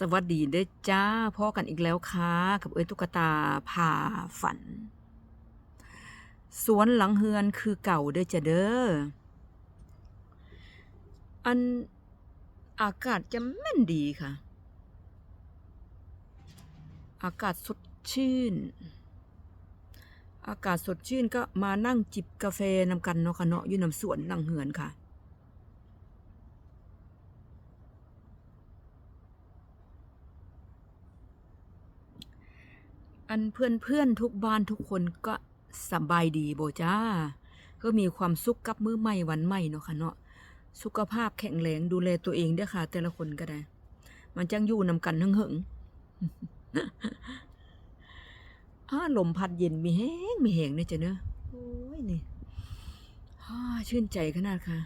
สวัสดีเด้อจ้าพ่อกันอีกแล้วค่ะ กับเอ้ยตุ๊กตาผ่าฝัน สวนหลังเฮือนคือเก่าเด้อจ้ะเด้ออันอากาศจะแม่นดีค่ะ อากาศสดชื่น อากาศสดชื่นก็มานั่งจิบกาแฟนำกันเนาะค่ะเนาะอยู่นำสวนหลังเฮือนค่ะ อันเพื่อนเพื่อนทุกบ้านทุกคนก็สบายดีโบจ้า ก็มีความสุขกับมือใหม่วันใหม่เนาะค่ะเนาะสุขภาพแข็งแรงดูแลตัวเองเด้อค่ะ แต่ละคนก็ได้ มันจังอยู่นำกันทั้งหึงอาลมพัดเย็นมีแห้งมีแหงเนี่ยจ้ะเนอะโอ้ยนี่ฮ่าชื่นใจขนาดค่ะ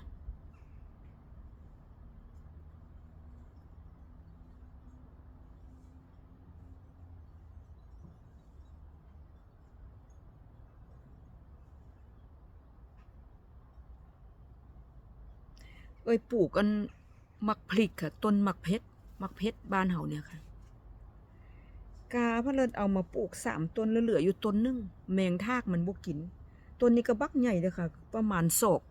เอ้ยปลูกกันมักพริกค่ะ ต้นมักเพชรมักเพชรบ้านเฮาเนี่ยค่ะ กาพะเลินเอามาปลูกสามต้นแล้วเหลืออยู่ต้นหนึงแมงทากมันบ่กินต้นนี้ก็บักใหญ่เลยค่ะ ประมาณศอก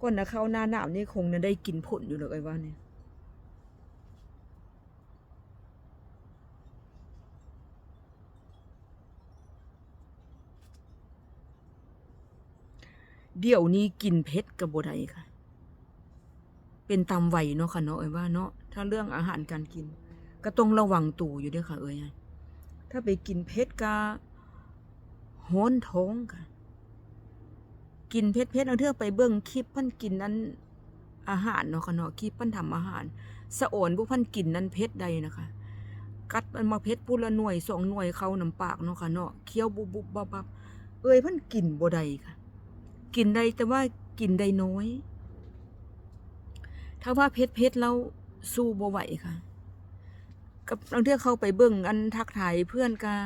ก่อนนะเข้าหน้าหนาวนี่คงจะได้กินผลอยู่เลยไอ้ว่าเนี่ยเดี๋ยวนี้กินเพชรกับบไดค่ะ เป็นตามวัยเนาะค่ะเนาะเอ้ยว่าเนาะถ้าเรื่องอาหารการกิน ก็ต้องระวังตัวอยู่ด้วยค่ะ เอ้ยถ้าไปกินเผ็ดก็โห้นท้องค่ะ กินเผ็ดเผ็ดเอาเถอะไปเบิ่งคลิปพิ่นกินนั้นอาหารเนาะค่ะเนาะคลิปพิ่นทำอาหารสะโอนพวกพิ่นกินนั้นเผ็ดใดนะคะ กัดมันมาเผ็ดปุละหน่วยสองหน่วยเข้าน้ำปากเนาะค่ะเนาะเคี้ยวบุบบุบบับบับเอ้ยพิ่นกินบ่ได้ค่ะ กินได้แต่ว่ากินได้น้อย ถ้าว่าเพชรเพชรเราสู้บ่ไหวค่ะกับบางเทื่อเข้าไปเบิ่งอันทักทายเพื่อนกา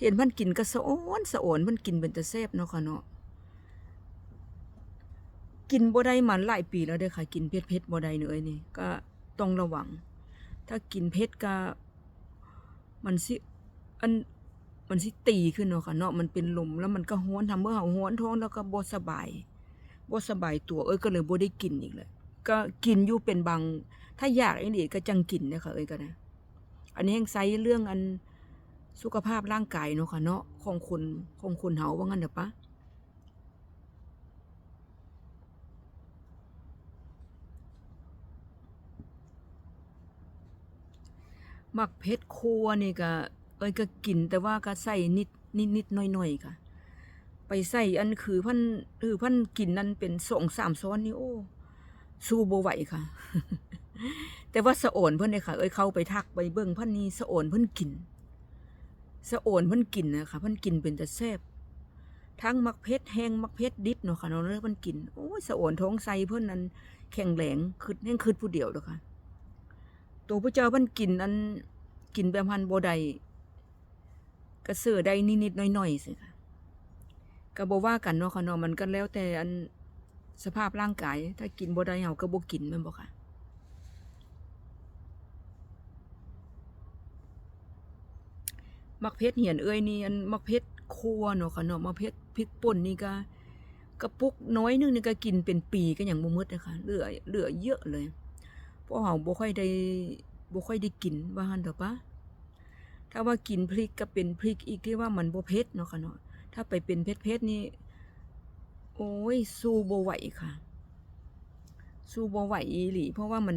เห็นเพิ่นกินก็สะโอนสะโอนเพิ่นกินเป็นตะแซ่บเนาะค่ะเนาะกินบ่ได้มาหลายปีแล้วเด้อค่ะ กินเพชรเพชรบ่ได้เนอะเอ้ยนี่ ก็ต้องระวัง ถ้ากินเพชรก็มันสิอันมันสิตีขึ้นเนาะค่ะเนาะมันเป็นลมแล้วมันก็ฮ้อนทำเมื่อเฮาฮ้อนท้องแล้วก็บ่สบายบ่สบายตัวเอ้ยก็เลยบ่ได้กินอีกเลย ก็กินอยู่เป็นบาง ถ้าอยากไอ้นี่ก็จังกินนะคะเอ้ยก็นะ อันนี้แห่งไซเรื่องอันสุขภาพร่างกายเนาะค่ะเนาะของคนของคนเฮาว่างั้นเด้อปะมักเพชรครัวนี่ก็เอ้ยก็กินแต่ว่าก็ใส่นิดนิดนิดหน่อยๆค่ะ ไปใส่อันคือพันคือพันกินนั่นเป็นสองสามซ้อนนี่โอ้ สู้บ่ไหวค่ะ แต่ว่าสะโอนเพิ่อนเนี่ยค่ะ เอ้ยเข้าไปทักไปเบิ่งเพิ่นนี่สะโอนเพิ่อนกินสะโอนเพิ่อนกินนะคะเพิ่อนกินเป็นแต่แซ่บทั้งมักเพชรแห้งมักเพชรดิบเนาะค่ะเนาะแล้วเพิ่นกินโอ้ยสะโอนท้องไส้เพิ่อนนั้นแข็งแรงคืดแห้งคืดผู้เดียวเด้อค่ะตัวพระเจ้าเพิ่นกินอันกินแบบพันโบได้ก็เสือได้นิดๆหน่อยๆสิค่ะก็บ่ว่ากันเนาะค่ะเนาะมันก็แล้วแต่อัน สภาพร่างกาย ถ้ากินบ่ได้เฮาก็บ่กินแม่นบ่ค่ะมักเพชรเหียนเอ้ยนี่อันมักเพชรคัวเนาะค่ะเนาะมักเพชรพริกป่นนี่ก็กระปุกน้อยนึงนี่ก็กินเป็นปีก็อยังบ่หมดนะคะเหลือเหลือเยอะเลย เพราะเฮาบ่ค่อยได้บ่ค่อยได้กินว่าหั่นเถอะปะถ้าว่ากินพริกก็เป็นพริกอีกที่ว่ามันบ่เผ็ดเนาะค่ะเนาะถ้าไปเป็นเผ็ดๆนี่ โอ้ยสู้บ่ไหวค่ะสู้บ่ไหวอีหลีเพราะว่ามัน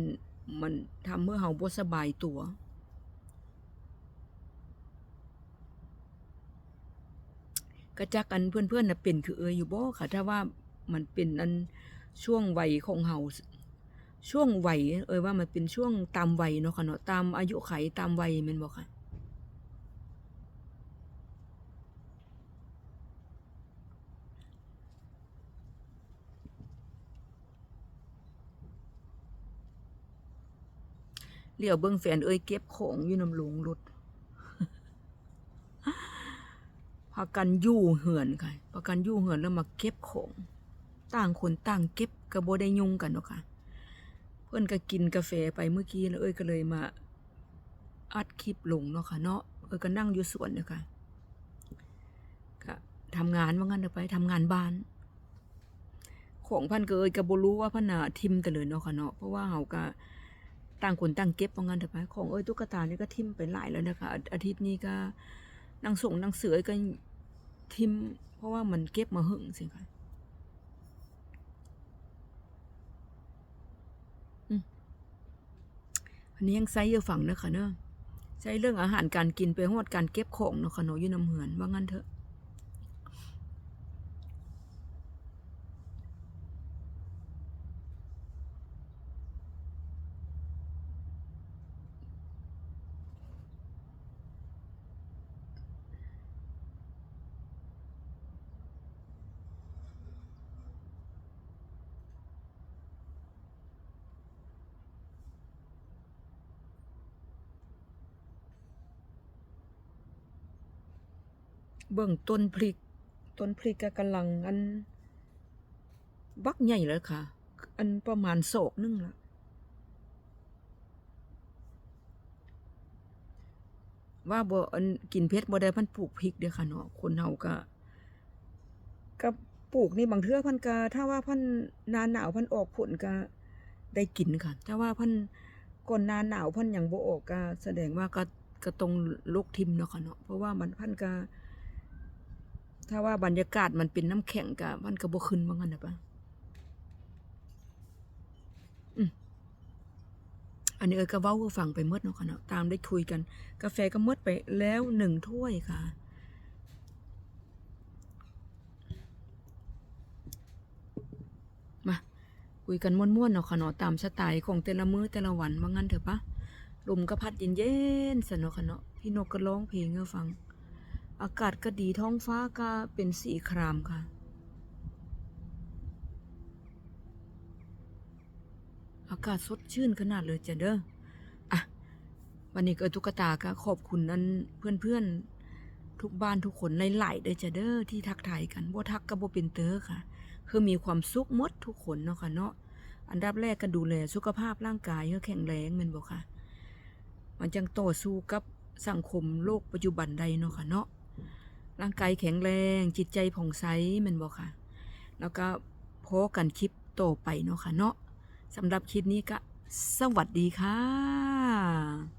มันทำเมื่อเฮาบ่สบายตัว กระจักอันเพื่อนๆน่ะเป็นคือเอยอยู่บ่ค่ะ ถ้าว่ามันเป็นอันช่วงวัยของเฮาช่วงวัยเอยว่ามันเป็นช่วงตามวัยเนาะค่ะเนาะตามอายุไขตามวัยแม่นบ่ค่ะ เหลียวเบิ่งแฟนเอ้ยเก็บของอยู่นำโรงรถพากันยู่เหือนค่ะพากันยู่เหือนแล้วมาเก็บของต่างคนต่างเก็บก็บ่ได้ยุ่งกันเนาะค่ะ เพิ่อนก็กินกาแฟไปเมื่อกี้แล้วเอ้ยก็เลยมาอัดคลิปลงเนาะค่ะเนาะเออก็นั่งอยู่สวนเนี่ยค่ะก็ทำงานว่างั้นเดี๋ยวไปทำงานบ้าน ของพันก็เอยก็บ่รู้ว่าพันน่ะทิมแต่เลยเนาะค่ะเนาะเพราะว่าเฮาก็ ต่างคนต่างเก็บว่างั้นเถอะไปของเอ้ยตุ๊กตานี่ก็ทิมไปหลายแล้วนะคะ อาทิตย์นี้ก็นางส่งนางเสือก็ทิม เพราะว่ามันเก็บมาหึงสิค่ะอันนี้ยังไซอยู่ฝั่งนะค่ะเนอะใช้เรื่องอาหารการกินไปฮอดการเก็บของเนาะค่ะเนาะยู่น้ำเหือนว่างั้นเถอะ เบิ่งต้นพริก ต้นพริกก็กำลังอัน บักใหญ่เลยค่ะ อันประมาณโศกนึงละว่าบ่อันกินเผ็ดบ่ได้พันปลูกพริกเด้อค่ะเนาะคนเฮาก็ก็ปลูกนี่บางเทื่อพันก็ถ้าว่าพันน้าหนาวพันออกผลก็ได้กินค่ะ ถ้าว่าพันก่อนน้าหนาวพันหยังบ่ออกก็แสดงว่าก็ก็ต้องลกทิมเนาะค่ะเนาะเพราะว่ามันพันก็ ถ้าว่าบรรยากาศมันเป็นน้ำแข็งกะมันก็บ่ขึ้นว่างั้นนะปะอันนี้เอ้ยก็เว้าให้ฟังไปหมดเนาะค่ะเนาะตามได้คุยกัน กาแฟก็หมดไปแล้วหนึ่งถ้วยค่ะ มา คุยกันม่วนๆเนาะค่ะเนาะตามสไตล์ของแต่ละมื้อแต่ละวันว่างั้นเถอะปะลมก็พัดเย็นๆซะเนาะค่ะเนาะพี่นกก็ร้องเพลงให้ฟัง อากาศก็ดีท้องฟ้าก็เป็นสีครามค่ะ อากาศสดชื่นขนาดเลยจ้ะเด้ออะวันนี้ก็ตุ๊กตาก็ขอบคุณนั้นเพื่อนๆทุกบ้านทุกคนในหลายๆเด้อจ้ะเด้อที่ทักทายกันบ่ทักก็บ่เป็นเตอค่ะ คือมีความสุขมดทุกคนเนาะค่ะเนาะอันดับแรกก็ดูแลสุขภาพร่างกายให้แข็งแรงม่นบ่ค่ะ มันจังต่อสู้กับสังคมโลกปัจจุบันใดเนาะค่ะเนาะ ร่างกายแข็งแรง จิตใจผ่องใสแม่นบ่ค่ะ แล้วก็พอกันคลิปโตไปเนาะค่ะเนาะสำหรับคลิปนี้ก็สวัสดีค่ะ